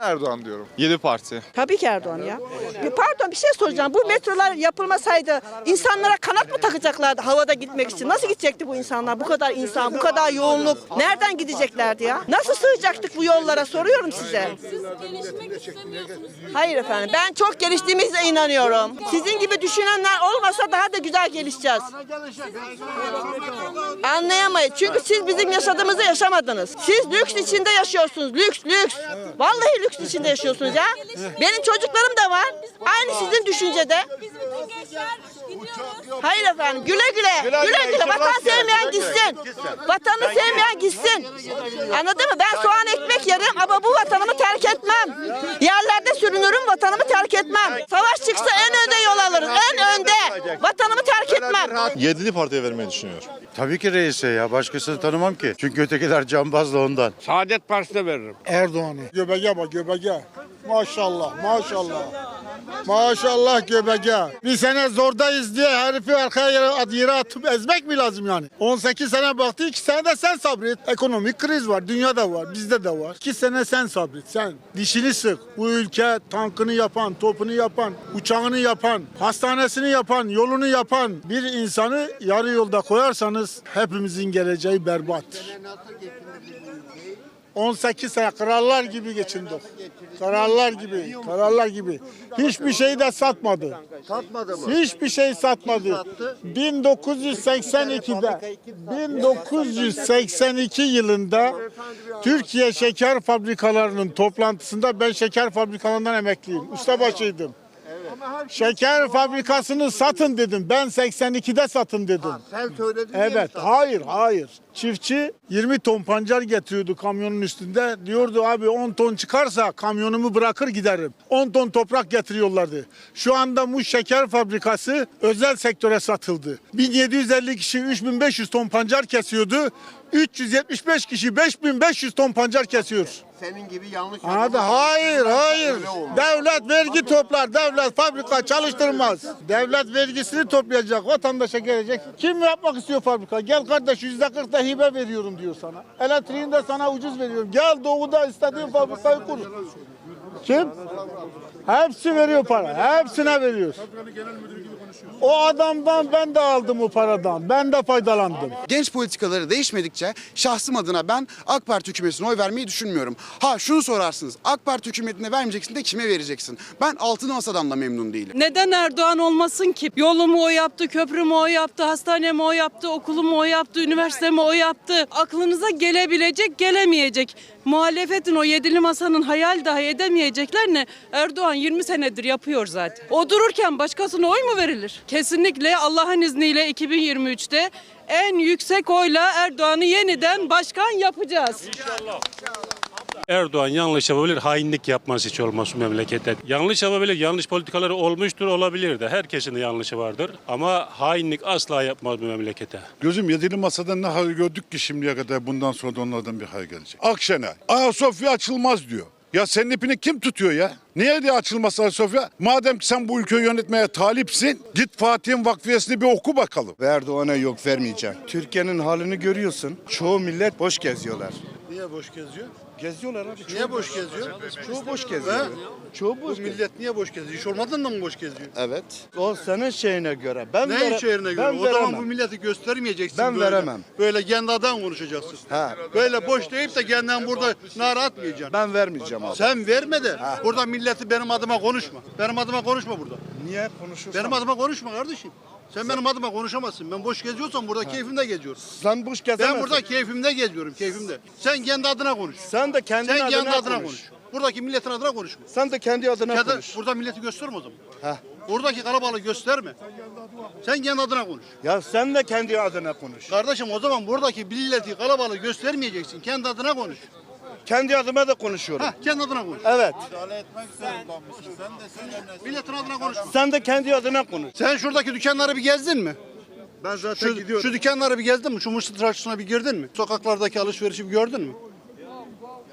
Erdoğan diyorum. Yedi parti. Tabii ki Erdoğan ya. Bir pardon bir şey soracağım. Bu metrolar yapılmasaydı insanlara kanat mı takacaklardı havada gitmek için? Nasıl gidecekti bu insanlar? Bu kadar insan, bu kadar yoğunluk. Nereden gideceklerdi ya? Nasıl sığacaktık bu yollara soruyorum size. Hayır efendim. Ben çok geliştiğimize inanıyorum. Sizin gibi düşünenler olmasa daha da güzel gelişeceğiz. Anlayamayız. Çünkü siz bizim yaşadığımızı yaşamadınız. Siz lüks içinde yaşıyorsunuz. Lüks, lüks. Vallahi lüks içinde yaşıyorsunuz ya. Benim çocuklarım da var. Aynı sizin düşüncede. Hayır efendim. Güle güle. Güle güle. Vatan sevmeyen gitsin. Vatanını sevmeyen gitsin. Anladın mı? Ben soğan ekmek yerim ama bu vatanımı terk etmem. Yerlerde sürünürüm vatanımı terk etmem. Savaş çıksa en önde yol alırız. En önde. Vatanımı terk etmem. Yedili partiye vermeyi düşünüyor. Tabii ki reise ya. Başkasını tanımam ki. Çünkü ötekiler cambaz da ondan. Saadet Partisi'ne veririm. Erdoğan'ı. Göbege bak göbege. Maşallah maşallah. Maşallah göbege. Bir sene zordayız diye herifi arkaya yere, yere atıp ezmek mi lazım yani? 18 sene baktı 2 sene de sen sabret. Ekonomik kriz var dünyada var bizde de var. 2 sene sen sabret sen. Dişini sık. Bu ülke tankını yapan, topunu yapan, uçağını yapan, hastanesini yapan, yolunu yapan bir insanı yarı yolda koyarsanız hepimizin geleceği berbattır. 18 sene krallar gibi geçindik. Krallar gibi, krallar gibi. Hiçbir şey de satmadı. Satmadı Hiçbir şey satmadı. 1982'de 1982 yılında Türkiye Şeker Fabrikalarının toplantısında ben şeker fabrikalarından emekliyim. Ustabaşıydım. Şeker fabrikasını satın dedim. Ben 82'de satın dedim. Sen söyledin Evet, hayır, hayır. Çiftçi 20 ton pancar getiriyordu kamyonun üstünde. Diyordu abi 10 ton çıkarsa kamyonumu bırakır giderim. 10 ton toprak getiriyorlardı. Şu anda Muş Şeker Fabrikası özel sektöre satıldı. 1750 kişi 3500 ton pancar kesiyordu. 375 kişi 5500 ton pancar kesiyor. Senin gibi yanlış Hadi hayır hayır. Devlet vergi toplar. Devlet fabrika çalıştırmaz. Devlet vergisini toplayacak. Vatandaşa gelecek. Kim yapmak istiyor fabrika? Gel kardeş yüzde kırk da hibe veriyorum diyor sana. Elektriğini de sana ucuz veriyorum. Gel doğuda istediğin fabrikayı kur. Kim? Hepsi veriyor para. Hepsine veriyor. O adamdan ben de aldım o paradan. Ben de faydalandım. genç politikaları değişmedikçe şahsım adına ben AK Parti hükümetine oy vermeyi düşünmüyorum. Ha şunu sorarsınız. AK Parti hükümetine vermeyeceksin de kime vereceksin? Ben altılı masadan da memnun değilim. Neden Erdoğan olmasın ki? Yolumu o yaptı, köprümü o yaptı, hastanemi o yaptı, okulumu o yaptı, üniversitemi o yaptı. Aklınıza gelebilecek, gelemeyecek. Muhalefetin o yedili masanın hayal dahi edemeyecekler ne? Erdoğan 20 senedir yapıyor zaten. O dururken başkasına oy mu verilir? Kesinlikle Allah'ın izniyle 2023'te en yüksek oyla Erdoğan'ı yeniden başkan yapacağız. Erdoğan yanlış yapabilir, hainlik yapmaz hiç olmaz bu memlekette. Yanlış yapabilir, yanlış politikaları olmuştur, olabilir de. Herkesin de yanlışı vardır. Ama hainlik asla yapmaz bu memlekete. Gözüm yedili masadan ne hayır gördük ki şimdiye kadar bundan sonra da onlardan bir hayır gelecek. Akşener, Ayasofya açılmaz diyor. Ya senin ipini kim tutuyor ya? Niye diye açılmaz Ayasofya? Madem ki sen bu ülkeyi yönetmeye talipsin, git Fatih'in vakfiyesini bir oku bakalım. Erdoğan'a yok vermeyeceğim. Türkiye'nin halini görüyorsun. Çoğu millet boş geziyorlar. Niye boş geziyor? Geziyorlar abi. Niye boş geziyor? Çoğu boş geziyor. Çoğu boş geziyor. millet niye boş geziyor? İş olmadan da mı boş geziyor? Evet. O senin şeyine göre. Ben Ne vere- şehrine göre? Ben O zaman veremem. bu milleti göstermeyeceksin Ben böyle. veremem. Böyle kendi adam konuşacaksın. Ha. Böyle boş deyip de kendinden burada nara atmayacaksın. Ben vermeyeceğim abi. Sen verme de burada milleti benim adıma konuşma. Benim adıma konuşma burada. Niye konuşursan? Benim adıma konuşma kardeşim. Sen benim adıma konuşamazsın. Ben boş geziyorsam burada keyfimde geziyorum. Sen boş gezemezsin. Ben burada keyfimde geziyorum, keyfimde. Sen kendi adına konuş. Sen de kendi Sen adına, kendi adına konuş. konuş. Buradaki milletin adına konuşma. Sen de kendi adına Ya da konuş. burada milleti gösterme o zaman. Heh. Buradaki kalabalığı gösterme. Sen kendi adına konuş. Ya sen de kendi adına konuş. Kardeşim o zaman buradaki milleti kalabalığı göstermeyeceksin. Kendi adına konuş. Kendi adıma da konuşuyorum. Hah kendi adına konuş. Evet. Milletin adına konuşma. Sen de kendi adına konuş. Sen şuradaki dükkanları bir gezdin mi? Ben zaten Şu, gidiyorum. şu dükkanları bir gezdin mi? Şu Mısır çarşısına bir girdin mi? Sokaklardaki alışverişi bir gördün mü?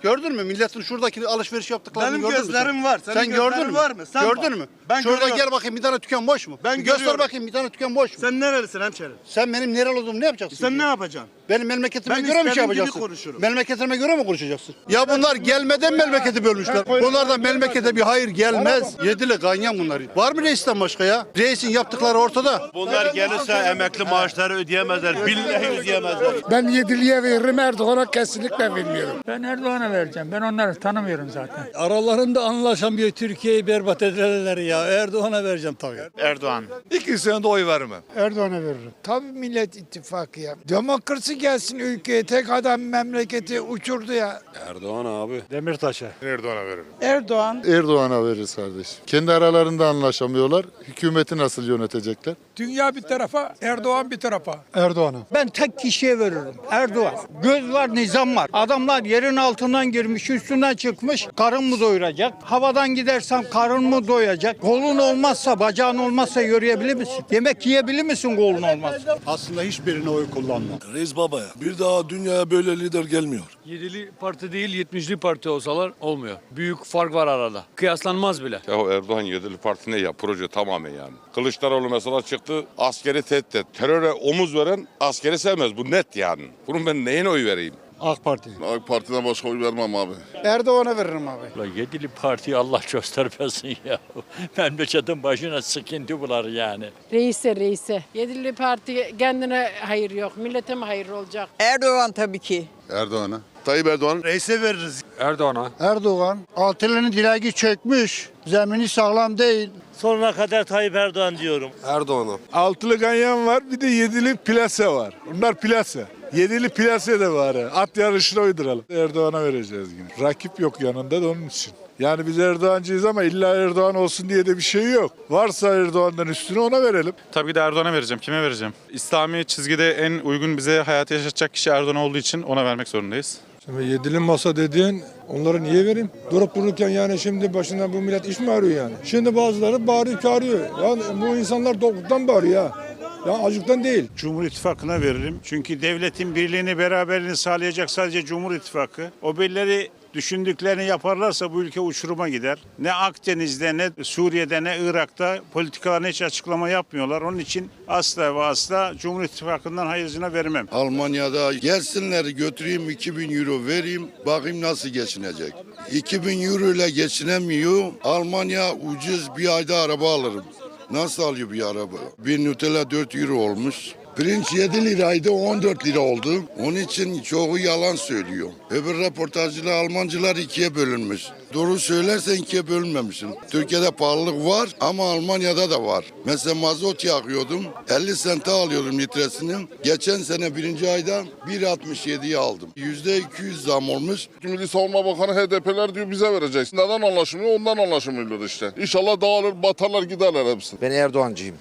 Gördün mü? Milletin şuradaki alışveriş yaptıklarını Benim gördün mü gözlerim sen? var. Senin Sen gördün gözlerin mü? var mı? Sen gördün mü? Ben Şurada görüyorum. gel bakayım bir tane dükkan boş mu? Ben Bir Göster görüyorum. bakayım bir tane dükkan boş mu? Sen, Sen nerelisin hemşerim? benim nereli olduğumu ne yapacaksın? Sen ne yapacaksın? Benim memleketime Ben göre mi şey istediğim gibi yapacaksın? konuşurum. Memleketime göre mi konuşacaksın? Ya bunlar gelmeden memleketi bölmüşler. Bunlardan memlekete bir hayır gelmez. Yedili ganyan bunlar. Var mı reisten başka ya? Reisin yaptıkları ortada. Bunlar gelirse emekli maaşları ödeyemezler. Billahi ödeyemezler. Ben yediliye veririm Erdoğan'a kesinlikle vermiyorum. Ben Erdoğan'a vereceğim. Ben onları tanımıyorum zaten. Aralarında anlaşamıyor Türkiye'yi berbat ederler ya. Erdoğan'a vereceğim tabii. Erdoğan. İkisine de oy vermem. Erdoğan'a veririm. Tabii Millet İttifakı ya. Demokrasi gelsin ülkeye. Tek adam memleketi uçurdu ya. Erdoğan abi. Demirtaş'a. Erdoğan'a veririm. Erdoğan. Erdoğan'a veririz kardeş. Kendi aralarında anlaşamıyorlar. Hükümeti nasıl yönetecekler? Dünya bir tarafa, Erdoğan bir tarafa. Erdoğan'a. Ben tek kişiye veririm. Erdoğan. Göz var, nizam var. Adamlar yerin altından girmiş, üstünden çıkmış. Karın mı doyuracak? Havadan gidersen karın mı doyacak? Kolun olmazsa, bacağın olmazsa yürüyebilir misin? Yemek yiyebilir misin kolun olmazsa? Aslında hiçbirine oy kullanma. Reis babaya. Bir daha dünyaya böyle lider gelmiyor. Yedili parti değil, 70'li parti olsalar olmuyor. Büyük fark var arada. Kıyaslanmaz bile. Ya Erdoğan yedili parti ne ya? Proje tamamen yani. Kılıçdaroğlu mesela çıktı askeri tehdit et. Teröre omuz veren askeri sevmez. Bu net yani. Bunun ben neyine oy vereyim? AK Parti. AK Parti'den başka oy vermem abi. Erdoğan'a veririm abi. Yedili parti Allah göstermesin ya. Memleketin başına sıkıntı bular yani. Reise reise. Yedili parti kendine hayır yok. Millete mi hayır olacak? Erdoğan tabii ki. Erdoğan'a. Tayyip Erdoğan. Reise veririz. Erdoğan'a. Erdoğan. Altılının direği çökmüş. Zemini sağlam değil. Sonuna kadar Tayyip Erdoğan diyorum. Erdoğan'a. Altılı ganyan var bir de yedili plase var. Bunlar plase. Yedili plase de var. At yarışına uyduralım. Erdoğan'a vereceğiz yine. Rakip yok yanında da onun için. Yani biz Erdoğancıyız ama illa Erdoğan olsun diye de bir şey yok. Varsa Erdoğan'dan üstüne ona verelim. Tabii ki de Erdoğan'a vereceğim. Kime vereceğim? İslami çizgide en uygun bize hayatı yaşatacak kişi Erdoğan olduğu için ona vermek zorundayız. Şimdi yedili masa dediğin onları niye vereyim? Durup dururken yani şimdi başından bu millet iş mi arıyor yani? Şimdi bazıları bağırıyor çağırıyor. Ya bu insanlar doğuktan bağırıyor ya. Ya acıktan değil. Cumhur İttifakı'na veririm. Çünkü devletin birliğini, beraberliğini sağlayacak sadece Cumhur İttifakı. O birileri düşündüklerini yaparlarsa bu ülke uçuruma gider. Ne Akdeniz'de, ne Suriye'de, ne Irak'ta politikalarına hiç açıklama yapmıyorlar. Onun için asla ve asla Cumhur İttifakı'ndan hayırcına vermem. Almanya'da gelsinler götüreyim 2000 euro vereyim bakayım nasıl geçinecek. 2000 euro ile geçinemiyor. Almanya ucuz bir ayda araba alırım. Nasıl alıyor bir araba? Bir Nutella 4 euro olmuş. Pirinç 7 liraydı 14 lira oldu. Onun için çoğu yalan söylüyor. Öbür röportajcılar Almancılar ikiye bölünmüş. Doğru söylersen ikiye bölünmemişsin. Türkiye'de pahalılık var ama Almanya'da da var. Mesela mazot yakıyordum. 50 sente alıyordum litresini. Geçen sene birinci ayda 1.67'ye aldım. %200 zam olmuş. Milli Savunma Bakanı HDP'ler diyor bize verecek. Neden anlaşılmıyor? Ondan anlaşılmıyor işte. İnşallah dağılır, batarlar, giderler hepsi. Ben Erdoğancıyım.